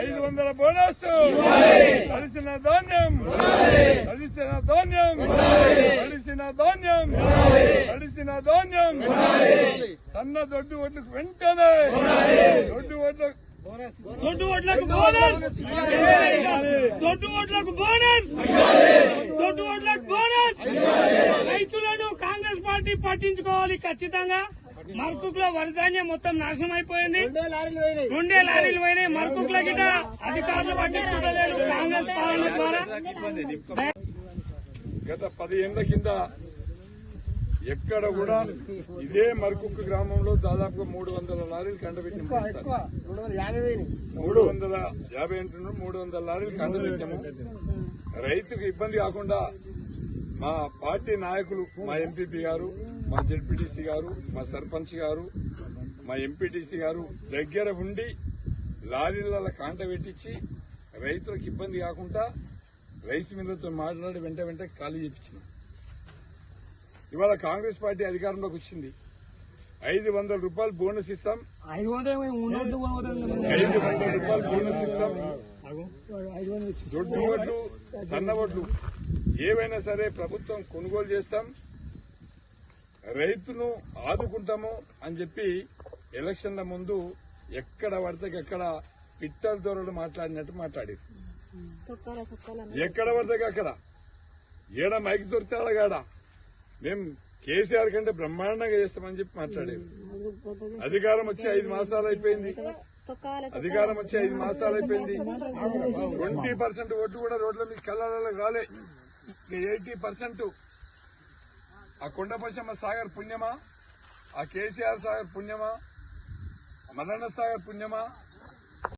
ఐదు వందల కలిసిన ధాన్యం కలిసిన ధాన్యం కలిసిన ధాన్యం కలిసిన ధాన్యం. సన్న దొడ్డు ఒడ్లకు వెంటనే దొడ్డు ఒడ్లకు దొడ్డు ఓట్లకు బోనస్! దొడ్డు ఓట్లకు బోనస్! దొడ్డు ఓట్లకు బోనస్! రైతులను కాంగ్రెస్ పార్టీ పట్టించుకోవాలి ఖచ్చితంగా. మర్కుక్లో వరిధాన్యం మొత్తం నాశనం అయిపోయింది. రెండే లారీలు పోయినాయి. మర్కుక్లో గిట్ట అధికారులు పట్టించుకోలేదు. కాంగ్రెస్ పాలన ద్వారా. గత పదిహేళ్ళ కింద ఎక్కడ కూడా ఇదే మరకుక్క గ్రామంలో దాదాపుగా మూడు వందల లారీలు కండబెట్టిన మూడు వందల యాభై అంటున్నాం మూడు వందల లారీలు కండబెట్టాము రైతుకు ఇబ్బంది కాకుండా మా పార్టీ నాయకులు మా ఎంపీపీ గారు మా జెడ్పీటీసీ గారు మా సర్పంచ్ గారు మా ఎంపీటీసీ గారు దగ్గర ఉండి లారీల కాంట పెట్టించి రైతులకు ఇబ్బంది కాకుండా రైస్ మిల్లర్తో మాట్లాడి వెంట వెంట ఖాళీ చేయించినాం ఇవాళ కాంగ్రెస్ పార్టీ అధికారంలోకి వచ్చింది. ఐదు వందల రూపాయలు బోనస్ ఇస్తాం. ఐదు వందల రూపాయలు బోనస్ ఇస్తాం. దొడ్డు ఓట్లు సన్న ఓట్లు ఏవైనా సరే ప్రభుత్వం కొనుగోలు చేస్తాం రైతును ఆదుకుంటాము అని చెప్పి ఎలక్షన్ల ముందు ఎక్కడ పడితే అక్కడ పిట్టల దొరలు మాట్లాడినట్టు మాట్లాడి ఎక్కడ పడితే అక్కడ. ఏడ మైక్ దొరికితే అడగాడ మేం కేసీఆర్ కంటే బ్రహ్మాండంగా చేస్తామని చెప్పి మాట్లాడేది అధికారం వచ్చి ఐదు మాసాలు అయిపోయింది. అధికారం వచ్చి ఐదు మాసాలు అయిపోయింది ట్వంటీ పర్సెంట్ ఓటు కూడా రోడ్ల మీద కళ్ళలో రాలే ఎయిటీ పర్సెంట్ ఆ కొండపోచమ్మ సాగర్ పుణ్యమా? ఆ కేసీఆర్ సాగర్ పుణ్యమా? మల్లన్న సాగర్ పుణ్యమా?